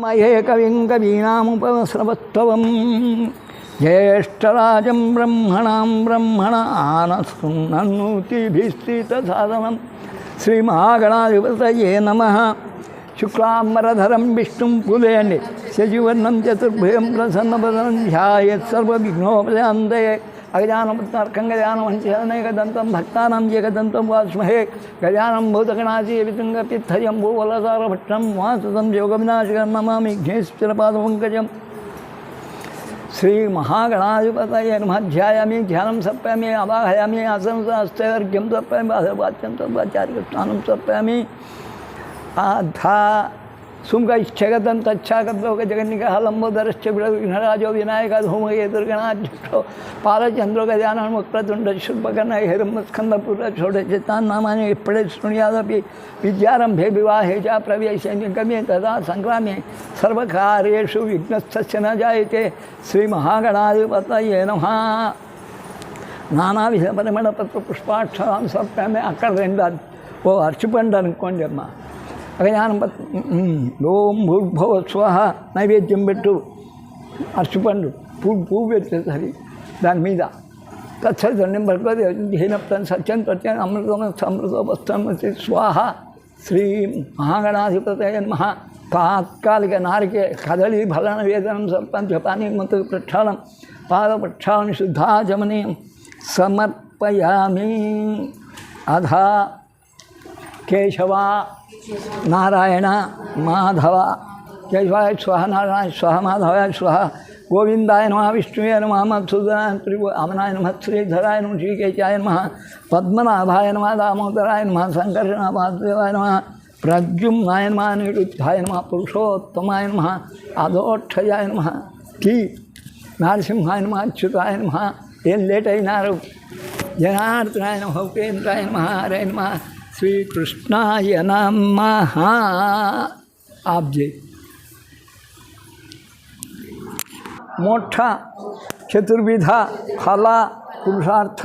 మయే కవిం జ్యేష్టరాజం బ్రహ్మణాం బ్రహ్మణ ఆనస్తున్నూతిభిస్థితసాధనం శ్రీమహాగణాధిపతయే నమ. శుక్లాంబరధరం విష్ణుం పూజయండి శశివర్ణం చతుర్భుజం ప్రసన్నపదనం ధ్యాయత్ अगजानं गजानं भक्तानां एकदन्तं वा स्महे गजानं भूतगणाजीवितुङ्गपित्थयं भूवलसारभट्टं, वासुतं योगविनाशकं, नमामि घ्नेश्वरपादपङ्कजं श्रीमहागणाधिपतये नमः। ध्यायामि, ध्यानं सर्पयामि अवाहयामि आसनं हस्तैर्घ्यं सर्पयामि बाधवाच्यं सर्वाचार्यस्थानं सर्पयामि आधा सुमगैश्चगदन्त अच्छागद्भोग जगन्निकलम्बोदरश्च विघ्नराजो विनायक धूम ये धूमये दुर्गणाज्यो पालचन्द्रो गजानन्मुक्रतुण्ड शुल्भकर्ण हिरम्बस्कन्दपुरषोडचितान् नामानि इपड़े शृणुयादपि विद्यारंभे विवाहे चा प्रवेश निगम्ये तदा सङ्क्रामे सर्वकारु विघ्नस्थ न जायते। श्री महागणाधिपत श्रीमहागणाधिपतये नमः। ನಾನಾವಿಧ ಪರಿಮಳ ಪತ್ರ ಪುಷ್ಪಾಕ್ಷರಾಂಶ ಪ್ರಮೆ ಅಕ್ಕಡೆಂಡ ಓ ಅರ್ಚಿಪಂಡ ಅನ್ಕೊಂಡೆಮ್ಮ అక్కడ ఓం భూర్భవ స్వహ నైవేద్యం పెట్టు. అర్చిపండు పూ పువ్వు పెట్టేసరి దాని మీద తత్సరితం భగవద్ హీనప్తం సత్యం ప్రత్యం అమృతం సమృతం స్వాహ. శ్రీ మహాగణాధిపతయ నమ. తాత్కాలిక నారికే కదలి ఫలన వేదనం సర్పంచ మత ప్రక్షాళం. పాద ప్రక్షాళన శుద్ధాచమనీయం సమర్పయామి. అధ కేశవా નારાયણ માધવ જયવાય સ્વાહ નારાયણ સ્વાહ માધવાય સ્વાહ ગોવિંદાય નમઃ વિષ્ણુએ નમઃ મધુસૂદનાય ત્રિભુ આમનાય નમઃ શ્રીધરાય નમઃ શ્રીકેચાય નમઃ પદ્મનાભાય નમઃ દામોદરાય નમઃ સંકર્ષણ વાસુદેવાય નમઃ પ્રદ્યુમ્નાય નમઃ નિરુદ્ધાય નમઃ પુરુષોત્તમાય નમઃ આદોઠયાય નમઃ કી નારસિંહાય નમઃ અચ્યુતાય નમઃ એ લેટય નારૂપ જનાર્દનાય નમઃ ઉપેન્દ્રાય નમઃ હરે નમઃ श्री कृष्णाय नम। आप जी। मोठा चतुर्विधा, फला, पुरुषार्थ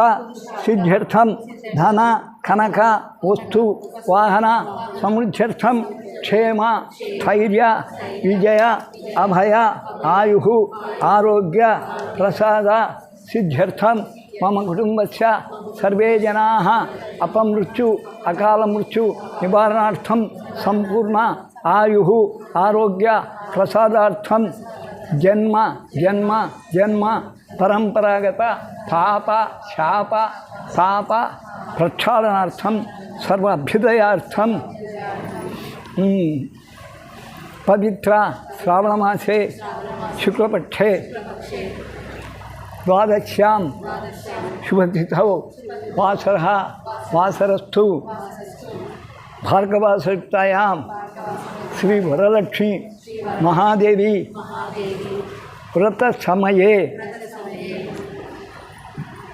सिद्ध्यर्थम धन कनक वस्तु, वाहना समृद्ध्यर्थम क्षेम, स्थर्य, विजय, अभय, आयु, आरोग्य, प्रसाद सिद्ध्यर्थम మమ కుటుంబస్య సర్వే జనా అపమృత్యు అకాల మృత్యు నివారణార్థం సంపూర్ణ ఆయు ఆరోగ్య ప్రసాదార్థం జన్మ జన్మ జన్మ పరంపరాగత పాప శాప పాప ప్రక్షాళనార్థం సర్వ అభ్యుదయార్థం పవిత్ర శ్రావణమాసే శుక్లపక్షే द्वादश्याम शुभतिथौ वासर। वासरस्थु। भार्गवासक्तायां श्री वरलक्ष्मी महादेवी। व्रत समये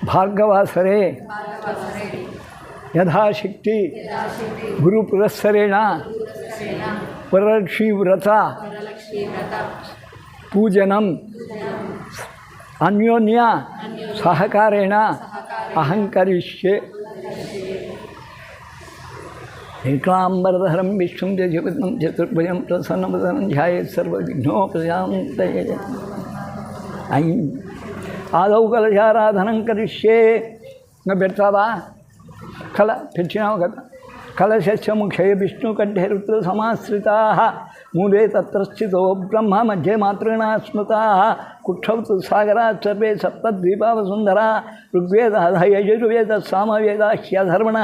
भार्गवासरे। यथाशक्ति। गुरुपुरस्सरेण। वरलक्ष्मीव्रता। पूजनं అన్యోన్య సహకారేణ అహంకరిష్యే ఏకాంబరధరం విష్ణుం జగతం చతుర్భుజం ప్రసన్నవదనం ధ్యాయే సర్వవిఘ్నోపశాంతయే అయి ఆదౌ కలశారాధనం కరిష్యే ఇంకా పెడతావా కల తెచ్చినావు కదా కలశస్య విష్ణు కంఠే రుద్ర సమాశ్రితా मूले तत्रस्थितो ब्रह्म मध्ये मातृण स्मृता। कुक्षव सागरा सर्वे सप्तद्वीपावसुन्दरा ऋग्वेद यजुर्वेद सामवेद ह्यधर्मण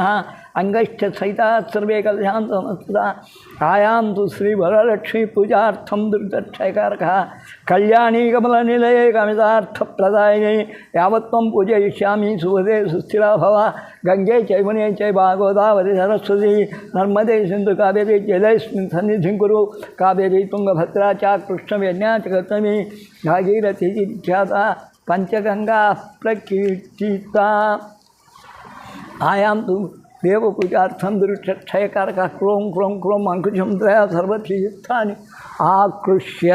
अङ्गश्च सहितात् सर्वे कल्याण समस्ता आयां तु श्रीवरलक्ष्मीपूजार्थं दुर्गक्षयकारकः कल्याणी कमलनिलये कमितार्थप्रदायिने। यावत्त्वं पूजयिष्यामि सुभदे सुस्थिरा भव। गङ्गे चैवने चैव गोदावरी सरस्वती। नर्मदे सिन्धुकावेरी जलयस्मिन् सन्निधिं कुरु। कावेरी तुङ्गभद्रा च कृष्णवेण्या च गतमी भागीरथिख्याता पञ्चगङ्गाः प्रकीर्तिता। आयां तु భాగీరథి ఖ్యాత పంచగంగా దేవపూజార్థం దురుక్షయకారక క్రోం క్రోం క్రోం అంకుశం దయా సర్వతీర్థాన్ని ఆకృష్య.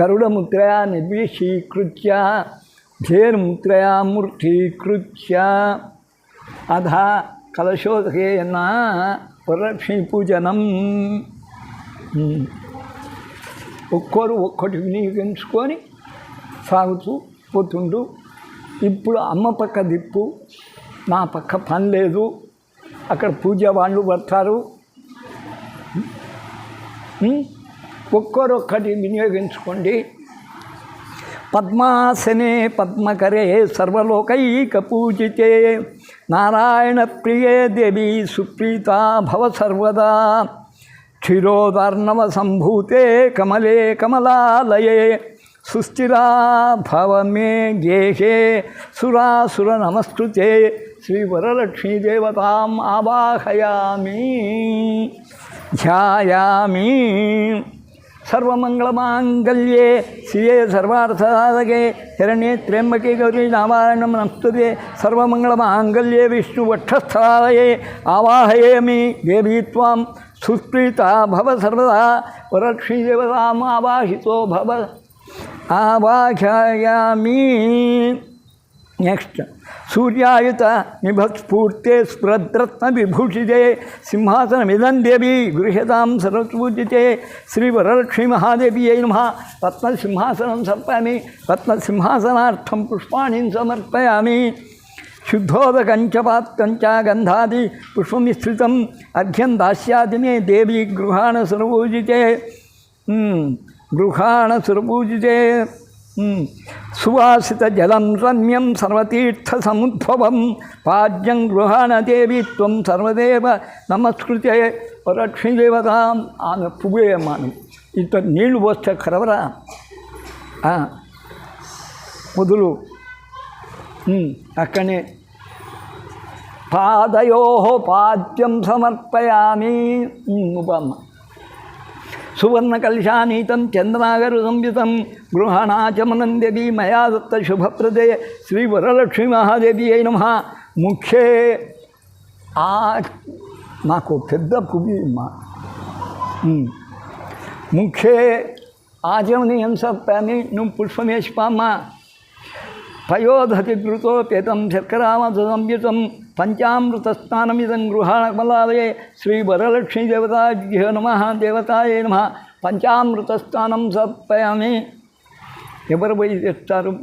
గరుడముద్రయా నిర్విషీకృత్య ధేర్ముద్రయా మూర్తీకృత్య అధ కలశోదకేన వరలక్ష్మీ పూజనం ఉమ్. ఒక్కోరు ఒక్కటి వినియోగించుకొని సాగుతూ పోతుండు. ఇప్పుడు అమ్మ పక్క దిప్పు నా పక్క పని లేదు. అక్కడ పూజ వాళ్ళు పడతారు. ఒక్కరొక్కటి వినియోగించుకోండి. పద్మాసనే పద్మకరే సర్వలోకైక పూజితే. నారాయణ ప్రియే దేవి సుప్రీత భవ సర్వదా. క్షిరోదర్ణవ సంభూతే కమలే కమలాలయే. सुस्थिरा भव मे गेहे। सुरासुर नमस्कृते श्री वरलक्ष्मी देवता आवाहयामी। ध्यायामी। सर्वमङ्गलमाङ्गल्ये श्रिये सर्वार्थसाधके हिण्ये त्र्यम्बके गौरी नारायण नमस्तुते। सर्वमङ्गलमाङ्गल्ये विष्णुवक्षस्थलालये आवाहयामि। देवी त्वां सुप्रीता भव सर्वदा। वरक्षीदेवताम् आवाहि भव आवाख्यायामी। नेक्स्ट सूर्यायुत निभस्फूर्ते स्प्रद्रत्न विभूषिते सिंहासन मिदन देवी गृहता सरस्पूजिते श्रीवरलक्ष्मी महादेवी नम। रत्न सिंहासन समर्पयामी रत्न सिंहासनाथ पुष्पाणी समर्पयामी। शुद्धोदकंचपात्रंच गंधादि पुष्पमिश्रित अर्घ्यं दास्यादि मे देवी गृहाण सरोजिते हम्म। గృహాణ సురపూజితే. సువాసిత జలం రమ్యం సర్వతీర్థ సముద్భవం. పాద్యం గృహాణ దేవి త్వం సర్వదేవ నమస్కృతే. లక్ష్మీదేవతాం ఆమె పువ్వేయమానం ఇంత నీళ్ళు పోస్తే కరవరా? మొదలు అక్కడనే. పాదయో పాద్యం సమర్పయామి. ఉపమ్మ సువర్ణకల్శానీతం చంద్రాగరు సంయుతం గృహణాచమనందేవి మయా దత్త శుభప్రదే శ్రీ వరలక్ష్మీ మహాదేవి అయి నమ ముఖ్యే ఆ నాకు పెద్ద కుబి ముఖ్యే ఆచమనీయం సప్పామి నువ్వు పుష్పమేష్పామ్మా. పయోధతి ఘృతోపేతం శర్కరామధ సంయుతం పంచామృతస్థానమిదం గృహాణకమలాలయే శ్రీ నమ దేవతాయే నమ పంచామృతస్నానం సర్పయామి ఎవరు పోయి తెస్తారు?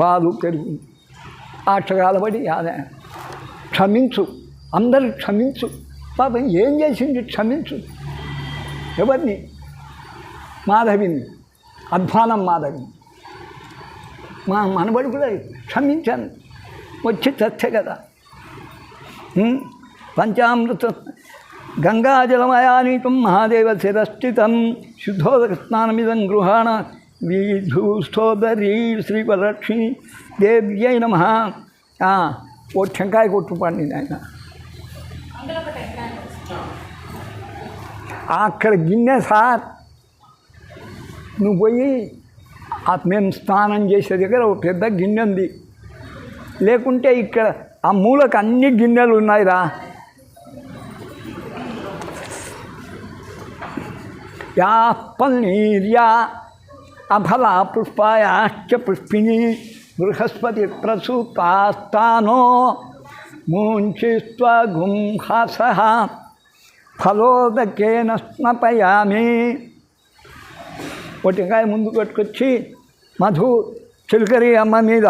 పాలు పెరుగు. అక్షరాలబడి అదే క్షమించు అందరు క్షమించు. పాపం ఏం చేసింది? క్షమించు. ఎవరిని? మాధవిని. అధ్వానం మాధవిని. మా మనబడి కూడా క్షమించాను. వచ్చి చచ్చే కదా. ఉం? పంచామృత గంగాజలమయానీతం మహాదేవ శిరస్థితం శుద్ధోదక స్నానమిదం గృహాణ వీధూస్థోదరీ శ్రీవరలక్ష్మి దేవ్యై నమ. ఓ టెంకాయ కొట్టు పండింది ఆయన అక్కడ గిన్నె సార్. నువ్వు పోయి మేము స్నానం చేసే దగ్గర ఒక పెద్ద గిన్నె ఉంది. లేకుంటే ఇక్కడ ఆ మూలకు అన్ని గిన్నెలు ఉన్నాయిరా. యా పల్నీర్యా అఫల పుష్పాయాశ్చ పుష్పిణి బృహస్పతి ప్రసూతాస్తానో ముంచిస్వగుంహాస ఫలోదకేన స్నపయామి పొట్టికాయ ముందు కొట్టుకొచ్చి మధు చిలకరి అమ్మ మీద.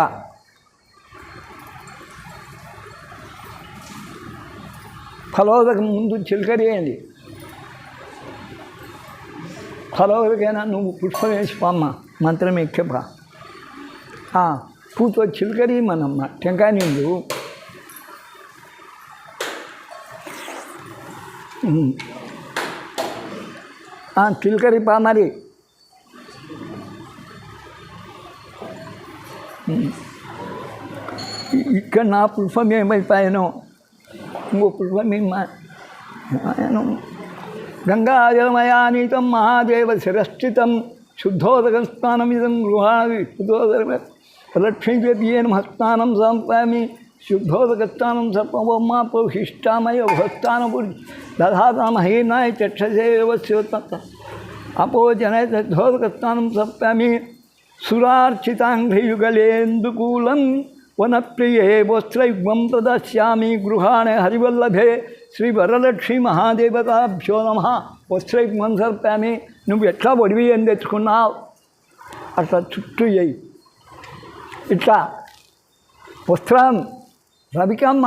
ఫలోదక ముందు చిలకరియండి ఫలోదకైనా నువ్వు పుష్పం వేసిపోమ్మ మంత్రం ఎక్కేప పూతో చిలకరి మనమ్మ టెంకాయ నీళ్ళు. ఉమ్. చిలకరి పా మరి. ఇక్కడ నా పుష్పం ఏమైపోయానో ఇంకో పుష్పం ఏమాయను గంగాజలమయానీతం మహాదేవ శిరస్థితం శుద్ధోదక స్నానమిదం గృహాది శుద్ధోదక లక్ష్మీదేవ్యేన హస్తానం సంపామి శుద్ధోదక స్నానం సర్పమా పౌహిష్టామయ భస్తానపు దధాతామహీనాయ చక్షసేవస్యోత అపోజనయ శుద్ధోదక స్నానం సంపామి సురార్చితాంఘ్రియుగలేందుకూలం వనప్రియే వస్త్రైవం ప్రదశ్యామి గృహాణ హరివల్లభే శ్రీ వరలక్ష్మి మహాదేవతాభ్యో నమ వస్త్రైవం సర్పామి నువ్వు ఎట్లా ఒడివి అని తెచ్చుకున్నావు? అట్లా చుట్టూ చేయి ఇట్లా. వస్త్రం. రవికమ్మ.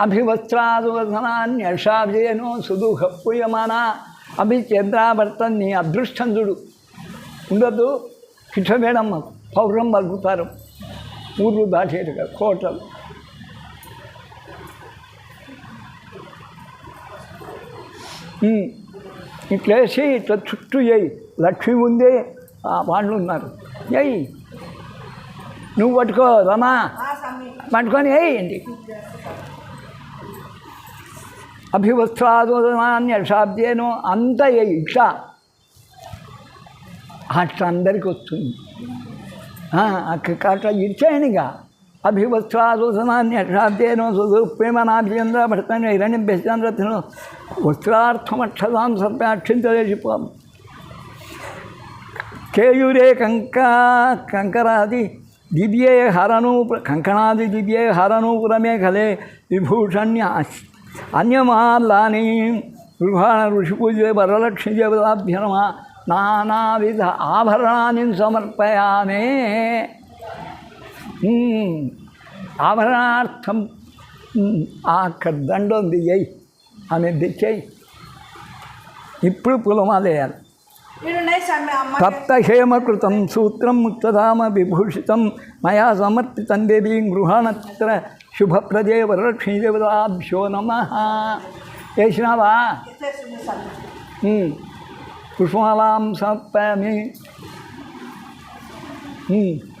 అభివస్త్రాదువసనాన్యషాభేనో సుదుఃఖ పూయమాన. అభి చంద్రాభర్తం అదృష్టం చూడు. ఉండదు కిషమేడమ్మ పౌరం పలుకుతారు ఊర్లు దాటేరుగా కోటలు. ఇట్లేసి ఇట్లా చుట్టూ చేయి లక్ష్మి ఉందే ఆ వాళ్ళు ఉన్నారు. ఎయ్ నువ్వు పట్టుకో రమా. పట్టుకొని వేయండి అభివస్త్రాదోదనాన్యషాబ్దేనో అంత ఇట్లా. అట్లా అందరికి వస్తుంది. ఆ, అక్క- అట్లా ఇచ్చాయనిగా అభివస్త్రాదోదనాన్యషాబ్దేనో సుప్రేమనాభిచంద్ర భర్తను హిరణ్యం బెస్చంద్రను వస్త్రార్థమక్షదాం సర్పాక్షింతలేసిపోం కేయూరే కంక కంకరాది దివ్యే హరనూప కంకణాది దివ్యే హరనూపురమే ఖలే విభూషణ్య అన్యమాల్లాని. గృహాణ ఋషిపూజ వరలక్ష్మి దేవతాభ్యనమ. నానావిధ ఆభరణాన్ని సమర్పయామే. ఆభరణార్థం అక్కడ దండ ఉంది ఎయ్ ఆమె తెచ్చేయి ఇప్పుడు పులమాలేయాలి సప్తహేమకృతం సూత్రం ముక్తధామ విభూషితం. మయా సమర్పితం దేవీం గృహాణత్ర శుభప్రదే వరలక్ష్మీదేవతాభ్యో నమ. వేసినావా पुष्पमालां समर्पयामि हम्म।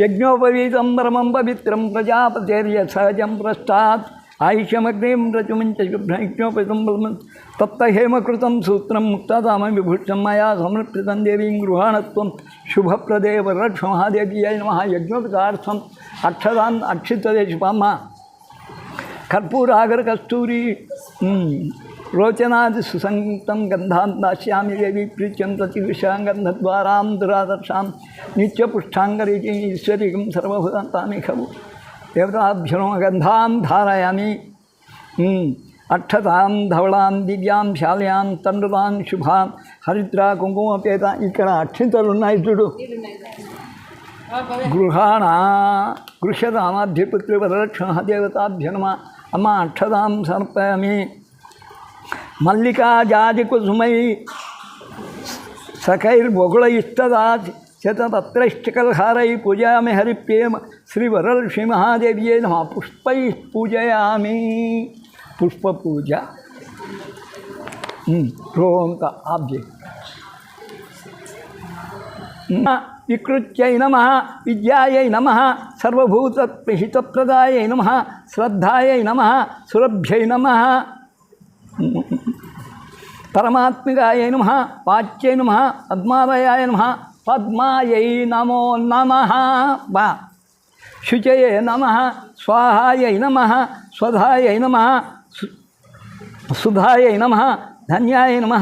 यज्ञोपवीतं परमं पवित्रं प्रजापतेर्यसहजं प्रष्टात् सूत्र रचुमञ्च शुभ्रयज्ञोपवितं मैया तप्तहेमकृतं देवी गृहाण शुभ मया समर्पितं महादेवी जय नम। वरक्षमहादेव्यै नमः अक्षित अक्षतान् कर्पूरागर कस्तूरी हम्म। రోచనాది సుసంగతం గంధాం దాస్యామి దేవి ప్రీత్యం ప్రతివిషాం గంధద్వారాం దురాదర్శాం నిత్యపుష్టాంగరీతి ఈశ్వరీకం సర్వభూతాన్ని ఖలు దేవతాభ్యనో గంధాం ధారయామి అక్షతాం ధవళాం దివ్యాం శాలయాం తండ్రులాం శుభాం హరిద్రా కుంకుమపేత ఇక్కడ అక్షింతలు ఉన్నాయి చూడు గృహాణ గృహ్యతామాధ్యపుత్రి వరలక్ష్మ దేవతాభ్యనమ అమ్మ అక్షతాం సమర్పయామి मल्लिका जाज कुसुमयी सखैर्भुगुल इष्टदाज शतपत्रष्टकलहारैः पूजयामि हरिप्रेम श्रीवरलक्ष्मीमहादेव्ये नमः। पुष्पैः पुष्प पुष्पपूजा। हम्म, रोम का नम, विकृत्यै नम, विद्यायै नमः प्रदाय नम श्रद्धा नम, सुरभ्य नम। పరమాత్మికాయ నమ వాచ్యై నమ పద్మాలయాయ నమ పద్మాయై నమో నమ బా. శుచయే నమ స్వాహాయై నమ స్వధాయై నమ సుధాయై నమ ధన్యాయ నమ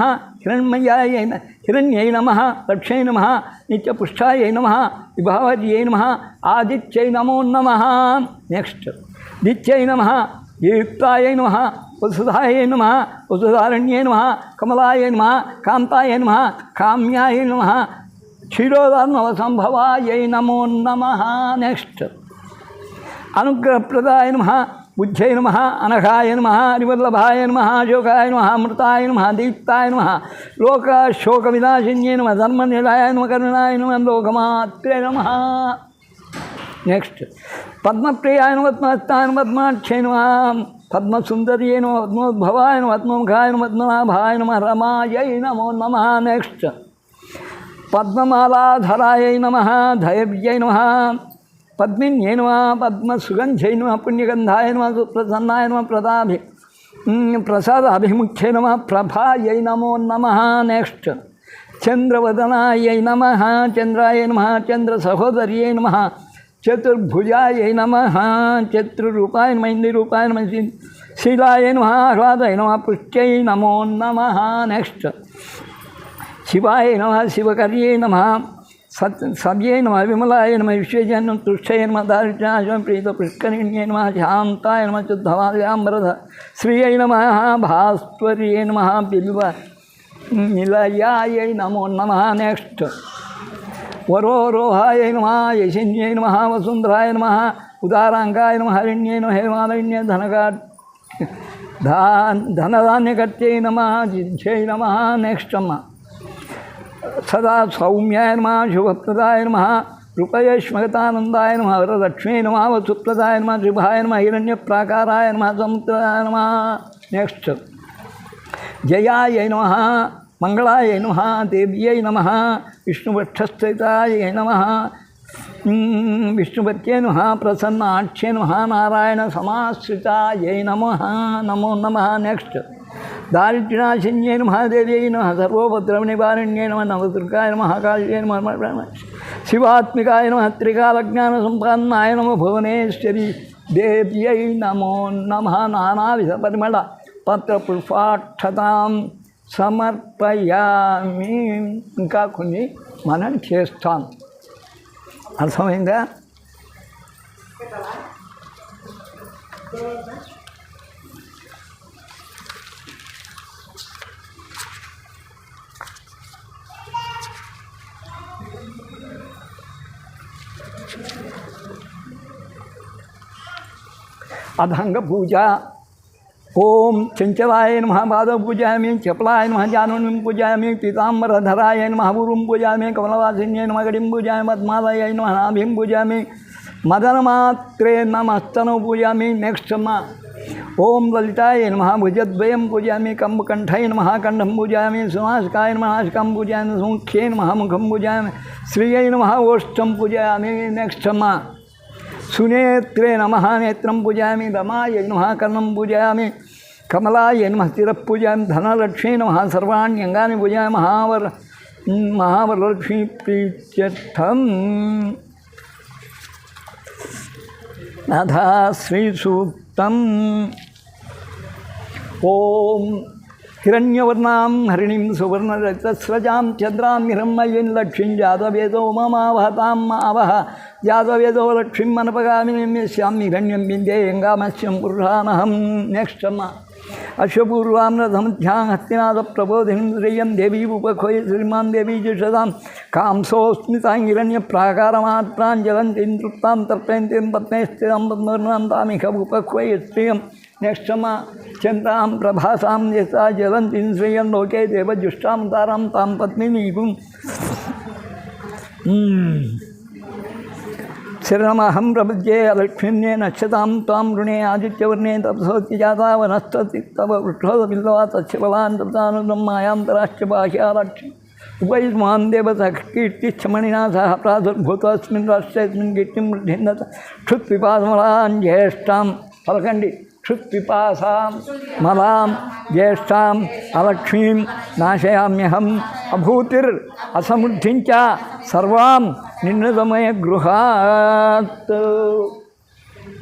హిరణ్మయాయ హిరణ్యై నమ లక్ష్యై నమ నిత్యపుష్టాయై నమ విభావర్యై నమ ఆదిత్యై నమో నమ. నెక్స్ట్. దిత్యై నమ యుక్తాయ నమ వసుధాయే నమ వసుధారణ్యే నమ కమలాయ నమ కాంతాయ నమ కామ్యాయ నమ క్షీరోదార్ణవ సంభవాయై నమో నమ నెక్స్ట్. అనుగ్రహప్రదాయ నమ బుద్ధ్యై నమ అనఘాయ నమ హరివల్లభాయ నమ శోకాయ నమ అమృతాయ నమ దీప్తాయ నమ లోక శోక వినాశిన్యై నమ ధర్మనిలయాయ నమ కరుణాయ నమ లోకమాత్రే నమ. నెక్స్ట్. పద్మప్రియాయ నమ పద్మహస్తాయ నమ పద్మాక్షయ నమ. పద్మసుందర్యై నమ పద్మోద్భవాయ నమ పద్మముఖాయ నమ పద్మనాభాయ నమ రమాయై నమో నమ నెక్స్ట్. పద్మమాలాధరాయై నమ ధైర్యై నమ పద్మిన్యై నమ పద్మసుగంధ్యై నమ పుణ్యగంధాయ నమ సుప్రసన్నాయ నమ ప్రదాభి ప్రసాద అభిముఖ్యై నమ ప్రభాయై నమో నమ నెక్స్ట్. చంద్రవదనాయై నమ చంద్రాయ నమ చంద్ర సహోదర్యై నమ चतुर्भुजाय नम। चतुरूपाय मैंदीरूपाय नम शिलाय नम आह्लाद नम पुष्ट नमो नम। नेक्स्ट शिवाय नम शिवक नम, सत् सव्ये नम, विमलाय नम विश्वजन तुष्टय नम दारिद्र्याशम प्रीत पुष्करिण्ये नम शांताय नम शुद्धवायाम्बरध श्रियै नम भास्वर्ये नम, बिल्व निलयाय नमो नम। नेक्स्ट वरोहाय नम, यशन्य नम वसुंधराय नम उदारांगाय नम, हरिण्य नम हेमालण्य धनका धान् धनधान्यकर्त्यै नम, जिह्यै नमः सदा सौम्याय नम, शुभप्रदाय नम रूपयश्मगतानन्दाय नम वरलक्ष्मी नम, वसुप्रदाय नम शुभाय नमः, हिरण्यप्राकाराय नम, समुद्राय नम। नेक्स्ट। जयाय नम మంగళాయ నమ దేవ్యై నమ విష్ణువక్షస్థితాయ నమ విష్ణుపత్యై నమ ప్రసన్నాక్షే నమ నారాయణ సమాశ్రితాయ నమ నమో నమ నెక్స్ట్. దారిద్ర్యనాశన్యై నమ దేవ్యై నమ సర్వోపద్రవనివారణ్యై నమ నవదుర్గాయ నమ కాళ్యై నమ శివాత్మికాయ నమ త్రికాలజ్ఞాన సంపన్నాయ నమ భువనేశ్వరి దేవ్యై నమో నమ నానావిధ పరిమళ పత్రపుష్పాక్షతాం. సమర్పయామి. ఇంకా కొన్ని మనం చేస్తాం. అర్థమైందా? అభంగ పూజ ओम चंचलाय नम, माधव पूजायामी, चपलाय नम जानून मे पीतांबरधराय नम, गुरु पूजायामी, कमलवासिन्य नम गिम पूजा पद्मालय नम नाभिम मे मदन मात्रे नमस्तन पूजायामी नेक्स्ट मा ओम ललिताय नम पूजा कंबक कंबकंठय नम कंठम पूजायामी सुहासकाय नम नाशकम पूजा सौख्ये नम मुखम पूजायामी श्रिय नम ओष्ठम पूजायामी नेक्स्ट सुनेत्रे नमः, नेत्रं पूजयामि दमाय नमः कर्णं पूजयामि, कमलाय नमः स्थिरः पूजयामि, धनलक्ष्मी नमः सर्वाण्यङ्गानि पूजयामि, महावर महावरलक्ष्मी प्रीत्यर्थम्। श्री श्रीसूक्तम्। ओम हिरण्यवर्णां, हरिणीं सुवर्णरक्तस्रजां चन्द्रां हिरण्मयीं लक्ष्मीं जातवेदो ममावहतां, मावह यादवेदोलक्ष्मीं मनपगामिनीं यस्यामि गण्यं विन्द्ये यङ्गामस्यं गृहानहं नेक्स्ट् अम्मा। अश्वपूर्वां रथं ध्यां हस्तिनाथप्रबोधिन्द्रियं देवीमुपखोय श्रीमान् देवी जिषदां कांसोऽस्मिताङ्गिरण्यप्राकारामात्राञ्जलन्तीन्द्रुप्तां तर्पयन्तीं पत्ने स्थिरां पद्मर्णां तामिखमुपखोय श्रियं नेक्षम चन्द्रां प्रभासा यहाँ ज्वलन्तीं श्रियं लोके देवजुष्टां तारां तां पत्नीनीपुम् शरणमहं प्रपद्ये लक्ष्मीन्ये नक्षता तां ऋणे आदित्यवर्णे तपसोत्तिजाता वनस्तव वृक्षोदपिल्लवा तस्य बलान् तप्तानुदं मायान्तराश्च बाह्यालक्ष्य उपयुष्मान् देवतः सह प्रादुर्भूतोऽस्मिन् राष्ट्रेऽस्मिन् कीर्तिं वृद्धिन्दत क्षुत्पिपासमलान् ज्येष्ठां फलखण्डि क्षुत्पिपासां मलां ज्येष्ठाम् अलक्ष्मीं नाशयाम्यहम् अभूतिर् असमृद्धिं च सर्वां निन्नुदमय गृहात्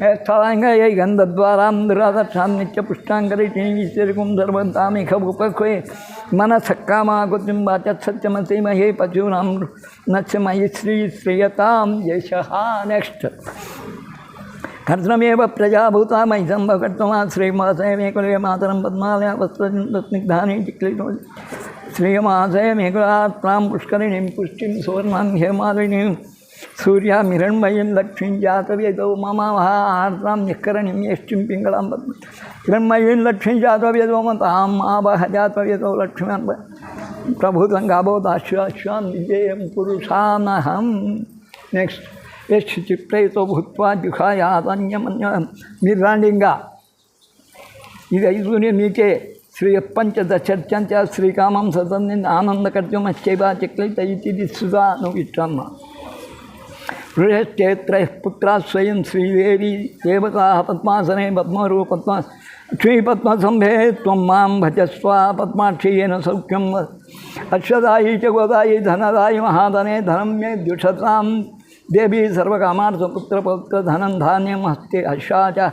यथाङ्गयै गन्धद्वारां दुरादक्षां नित्यपुष्टाङ्गरीश्वरिकुं सर्वतामिखमुपक्वे मनसक्कामाकुतिं सत्यमसि महे पशूनां न च मयि श्रीश्रियतां यशः नेक्स्ट्। कर्तमेव प्रजाभूता मयि सम्भकर्तमा श्रीमासे मे कुले मातरं श्रीयमासयमेकलात्रां पुष्करिणीं, पुष्टिं सुवर्णां हेमालिनीं सूर्यां हिरण्मयीं लक्ष्मीं जातव्यतो ममावः आर्द्रां निःकरणीं, यष्टिं पिङ्गलां हिरण्मयीं लक्ष्मीं जातव्यतो मतां मावः जातव्यतो लक्ष्मीं प्रभुतं गाबोदाश्वाश्वां विजयं पुरुषानहं। नेक्स्ट् यश्च भूत भूत्वा जुखायातन्यमन्य इधर इदैसूर्यनीके श्री पंचदशर्चंच श्रीकामं सतन्निन् आनन्दकर्तुमश्चैव चिक्लितैति सुधानुविष्टम् ऋषश्चेत्रैः पुत्र स्वयं श्रीदेवी देवता पद्मासने पद्म पद्मे श्रीपद्मसम्भे त्वं माँ भजस्व पद्माक्षीयेन सौख्यम। अक्षदायी च गोदायी धनदायि महाधने धनं मे द्विषतां देवी सर्वकामार्थपुत्रपौत्रधनं धान्यम हस्ते हर्षा च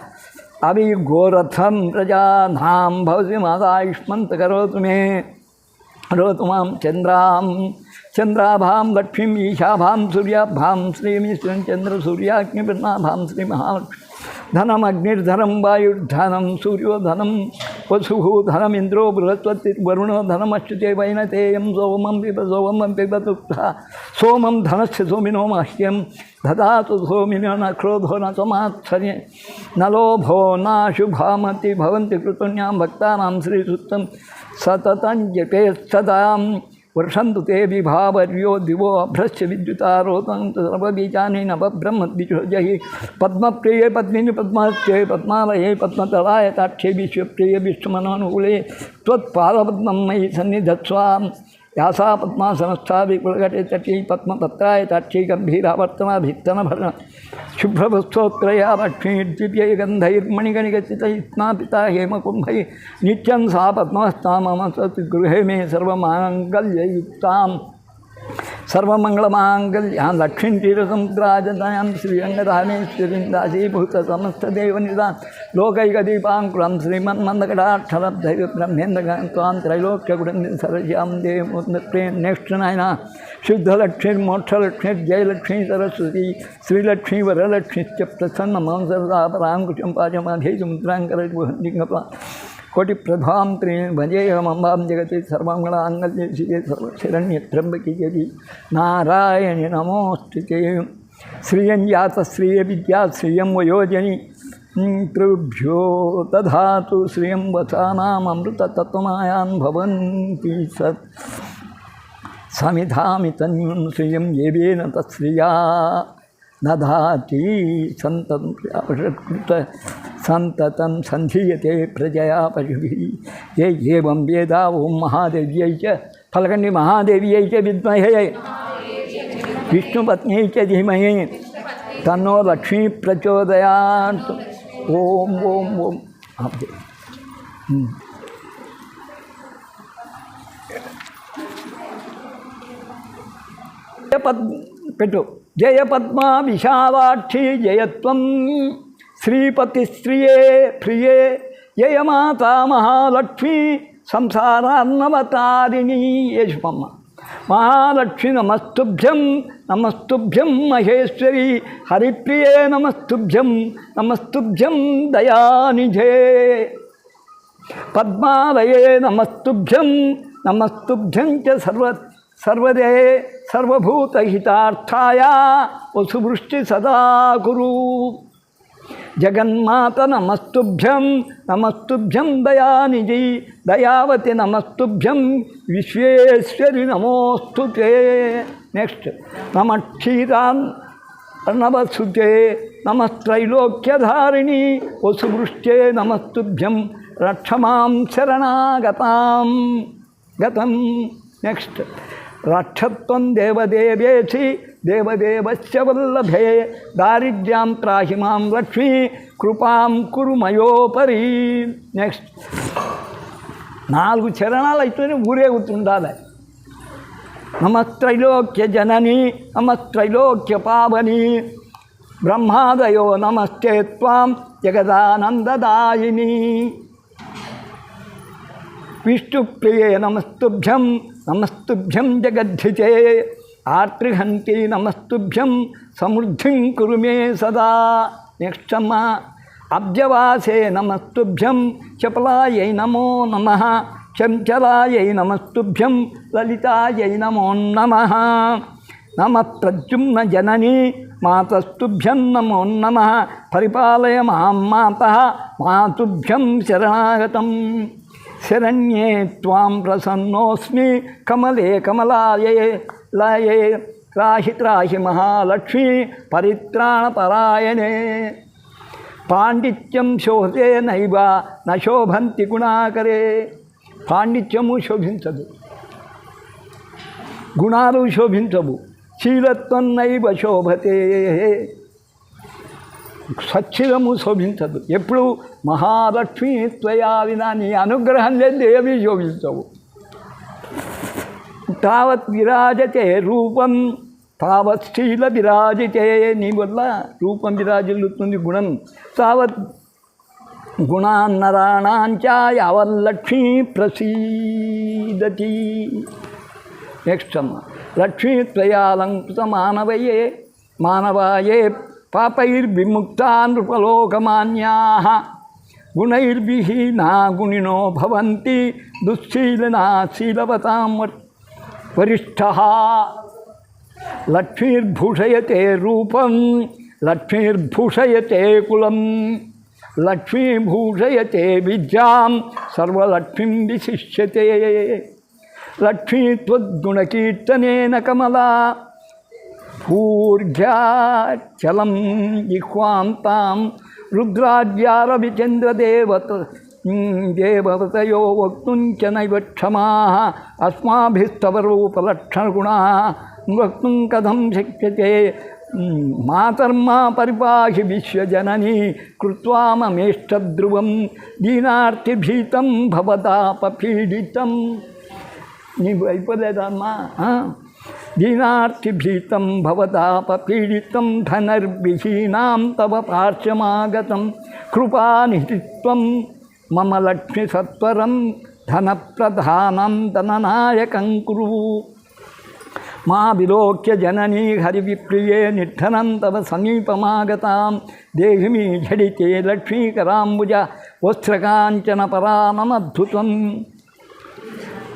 अभिघोरथम प्रजाधाम भवसी माता युष्मंत करोतु मे। रोतु माँ चंद्रां चंद्राभां लक्ष्मीं ईशाभां सूर्याभां श्रीं भाम श्री महालक्ष्मी धनमग्निर्धनम वायुर्धनम सूर्योधनम वसुः धनमिन्द्रो बृहस्पति वरुणो धनमश्युते वैनतेयं सोमं पिब सोमं पिबतुक्तः सोमं धनस्य सोमिनो मह्यं। ददातु सोमिनो न क्रोधो न समात्सर्ये। न लोभो नाशुभामति भवन्ति कृतुण्यां भक्तानां श्रीसुक्तं सततं जपेत्सदाम्। वर्षंतु ते विभावर्यो दिवो भ्रश्च विद्युतारोतंत्रवीजानि नवब्रह्मद्विजहि पद्मप्रिये पद्मिनि पद्मास्ये पद्मालये पद्मतलाय ताक्षे विश्वप्रिये विश्वमनानुकूले त्वत्पादपद्मं मयि सन्निधत्स्वाम्। यासा पद्मा संस्था विकुलघटे तटी पद्मपत्राय ताक्षी भर शुभ्रभुस्तोत्रया लक्ष्मी द्वितीय गन्धैर्मणिगणिगचितैस्मा पिता हेमकुम्भै। नित्यं सा पद्मस्ता मम सत् मे सर्वंगल्ययुक्ता സർവമംഗളമാംഗല്യാം ലക്ഷ്മീതീരസം രാജതാം ശ്രീരംഗരാമേശ്വരീം ദാസീഭൂതസമസ്തദേവനിതാം ലോകൈകദീപാങ്കുളം ശ്രീമന്മന്ദകടാക്ഷരം ദൈവബ്രഹ്മേന്ദ്രകാം ത്രൈലോക്യഗുണം സരസ്യാം ദേവം നേഷ്ടനായന ശുദ്ധലക്ഷ്മിർമോക്ഷലക്ഷ്മിർ ജയലക്ഷ്മി സരസ്വതി ശ്രീലക്ഷ്മി വരലക്ഷ്മിച്ച പ്രസന്ന മാംസദാപരാങ്കുശം പാചമാധേ മുദ്രാങ്കരലിംഗ कोटिप्रधां त्रीन् भजेयमम्बां जगति नमोस्तुते सर्वशरण्यत्रम्बकी नारायणि नमोऽस्तु ते। श्रियं यातश्रियविद्या श्रियं वयोजनि। श्रिय दधातु श्रियं वचानामृततत्त्वमायान् भवन्ति सत्। समिधामि तन्युं श्रियं येवेन तत्श्रिया। दधाति सन्ततं सततम सन्धीयते प्रजया पशुभिः ये एवं वेदा ओं महादेव्य फलकंडी महादेव्य विमहे च धीमहे। तनो लक्ष्मी प्रचोदया ओम ओम ओम। पद हम्म। जय पद्म पेटो। जय पद्मा विशालाक्षी जयत्वम् శ్రీపతి స్త్రియే ప్రియే యయమాత మాతా మహాలక్ష్మి సంసారాన్నవతారిణి యేసుపమ్మ మహాలక్ష్మి నమస్తుభ్యం నమస్తుభ్యం మహేశ్వరి హరిప్రియే నమస్తుభ్యం నమస్తుభ్యం దయానిజే. పద్మాలయే నమస్తుభ్యం నమస్తుభ్యం చ సర్వ సర్వదే సర్వభూతహితార్థాయ వసువృష్టి సదా కురు. జగన్మాత నమస్తుభ్యం నమస్తుభ్యం దయానిజి దయావతి నమస్తుభ్యం విశ్వేశ్వరి నమోస్తు నెక్స్ట్ నమ క్షీరాన్ నమస్తుతే నమస్త్రైలోక్యధారిణి వసువృష్టే నమస్తుభ్యం రక్షమాం శరణాగతాం. గతం. నెక్స్ట్ రక్షత్వం దేవదేవేసి దేవదేవస్య వల్లభే దారిద్ర్యాం త్రాహిమాం లక్ష్మీ కృపాం కురు మయోపరి నెక్స్ట్ నాలుగు చరణాలు అయితేనే ఊరేగుతుండాలి నమస్త్రైలోక్య జనని నమస్త్రైలోక్య పావని. బ్రహ్మాదయో నమస్తే త్వాం జగదానందదాయిని. విష్ణుప్రియే నమస్తుభ్యం నమస్తుభ్యం జగద్ధితే. ఆర్తృహంతి నమస్తుభ్యం సమృద్ధిం కురు మే సదా. నెక్స్ట్ అబ్జవాసే నమస్తుభ్యం చపలాయై నమో నమ చంచలాయై నమస్తుభ్యం లలితాయై నమో నమ. నమ ప్రద్యుమ్న జనని మాతస్తుభ్యం నమో నమ పరిపాలయ మాం మాత మాతుభ్యం శరణాగతం. శరణ్యే త్వాం ప్రసన్నోస్మి కమలే కమలాయే లయే త్రాహి త్రాహి మహాలక్ష్మి పరిత్రాణపరాయణే. పాండిత్యం శోభతే నైవ నశోభంతి గుణాకరే. పాండిత్యము శోభించదు గుణాలు శోభించవు శీలత్వం నైవ శోభతే. సచ్చిరము శోభించదు ఎప్పుడు మహాలక్ష్మి త్వయా వినా నీ అనుగ్రహం లేదు ఏమీ శోభించవు. తావత్ విరాజతే రూపం తావత్ శీల విరాజితే నీ వల్ల రూపం విరాజిల్లుతుంది గుణం. తావత్ గుణాన్నరాణాంచ యావల్లక్ష్మీ ప్రసీదతి. నెక్స్ట్ అమ్మ. లక్ష్మీత్రయాలంకృత మానవయే మానవాయే పాపైర్విముక్తా నృపలోకమాన్యా గుణైర్విహీనా గుణినో భవంతి దుశ్శీలనా శీలవతాం వరిష్ఠ లక్ష్మీర్భూషయతే రూపం లక్ష్మీర్భూషయతే కులం లక్ష్మీభూషయతే విద్యాం సర్వలక్ష్మీం విశిష్యతే. లక్ష్మీ త్వద్గుణకీర్తనేన కమలా భూర్ఘ్యాచలం జిహ్వాంతాం రుద్రాజ్యారవిచంద్రదేవత దేవతయో వక్తుం చ నైవ క్షమా అస్మాభిస్తవ వక్తుం కథం శక్యతే. మాతర్మా పరిపాహి విశ్వజనని కృత్వా మమేష్టధ్రువం దీనార్థిభీతం భవతాపపీడితం. నీకు అయిపోలేదమ్మా దీనార్తిభీతం దీనార్థిభీతం భవతాపపీడితం ధనర్విహీనాం తవ పార్శ్వమాగతం కృపానిహిత్వం మమ లక్ష్మి సత్వరం ధనప్రధానం ధననాయకం కురు. మా విలోక్య జననీ హరివిప్రియే నిర్ధనం తవ సమీపమాగతాం. దేహిమీ ఝడితే లక్ష్మీకరాంబుజ వస్త్రకాంచన పరామమద్భుతం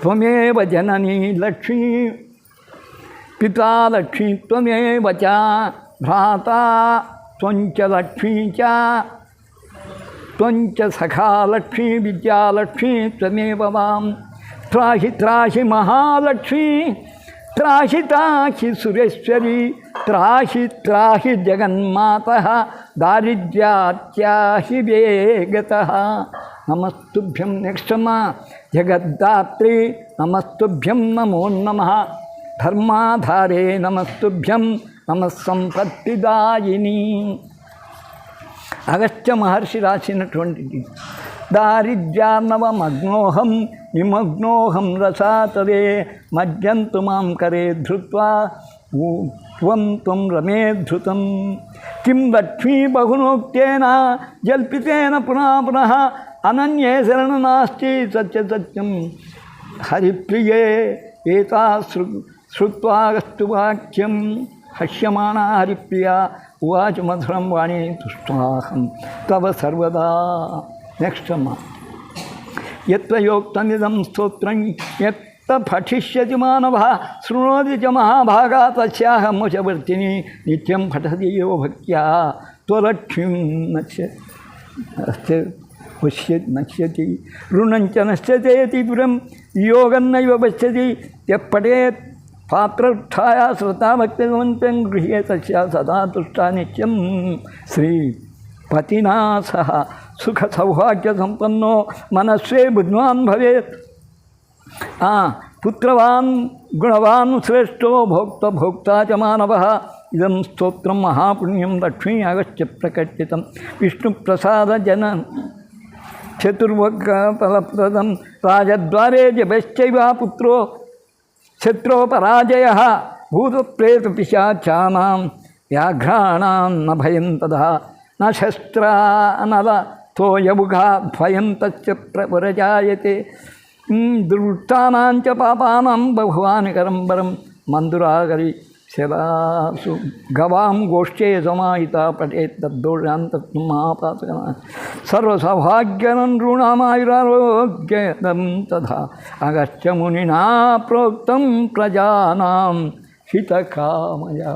త్వమేవ జననీ లక్ష్మీ పితా లక్ష్మీ త్వమేవ చ భ్రాత త్వంచ లక్ష్మీ చ. त्वञ्च सखा लक्ष्मी विद्यालक्ष्मी त्वमेव माँ त्राहि त्राहि महालक्ष्मी, त्राहि त्राहि सुरेश्वरी, त्राहि त्राहि जगन्माता दारिद्र्यात्याहि वेगतः नमस्तुभ्यं निक्षमा जगद्दात्री, नमस्तुभ्यं नमो नमः। धर्माधारे नमस्तुभ्यं, नमः అగస్త్య మహర్షి రాసినటువంటిది దారిద్ర్యార్ణవమగ్నోహం నిమగ్నోహం రసాతరే మద్యంతు మాం కరే ధృత్వా ఊ- త్వం త్వం రమే ధృతం. కిం లక్ష్మీ బహునోక్తేన జల్పితేన పునః పునః అనన్యే శరణ నాస్తి సత్య సత్యం. హరిప్రియే ఏతా శృ శ్రుత్వాగస్తు వాక్యం హస్యమానా హరిప్రియా ఉవాచ మధురం వాణి తుష్టాహం తవ సర్వదా నెక్స్ట్ అమ్మా ఎత్వయోక్తమిదం స్తోత్రం యత్త పఠిష్యతి మానవ శృణోతి చ మహాభాగా తస్యాహ ముచవర్తిని నిత్యం పఠతి యో భక్త్యా త్వలక్ష్యం నశ్య పశ్య నశ్యతి రుణం చ నశ్యతేతి పురం యోగన్నైవ పశ్యతి ఎప్పటే పాత్రష్టాయా శ్రతాభక్తివంతం గృహ్యే తస్య సదా తుష్టా నిత్యం. శ్రీ పతినా సహ సుఖ సౌభాగ్య సంపన్నో మనస్సే బుద్ధ్వాన్ భవేత్. పుత్రవాన్ గుణవాన్ శ్రేష్టో భోక్త భోక్తా చ మానవ. ఇదం స్తోత్రం మహాపుణ్యం లక్ష్మీ అగస్త్య ప్రకటితం. విష్ణుప్రసాద జన చతుర్వగఫలప్రదం రాజద్వారే జపశ్చైవ పుత్రో शत्रोपराजयः भूतप्रेतपिशाचानां व्याघ्राणां न भय तदा न शस्त्रा नव तोयमुखाद्वयं तच्च प्रजाते दुर्वृत्तानां च पापानां करम वरं मंदुरागरी शिरासु गवां गोष्ठे समाहिता पठेत् तद्दोषान्तमापासना सर्वसौभाग्यनृणामायुरारोग्यदं तथा प्रोक्त प्रजा प्रजानां हितकामया।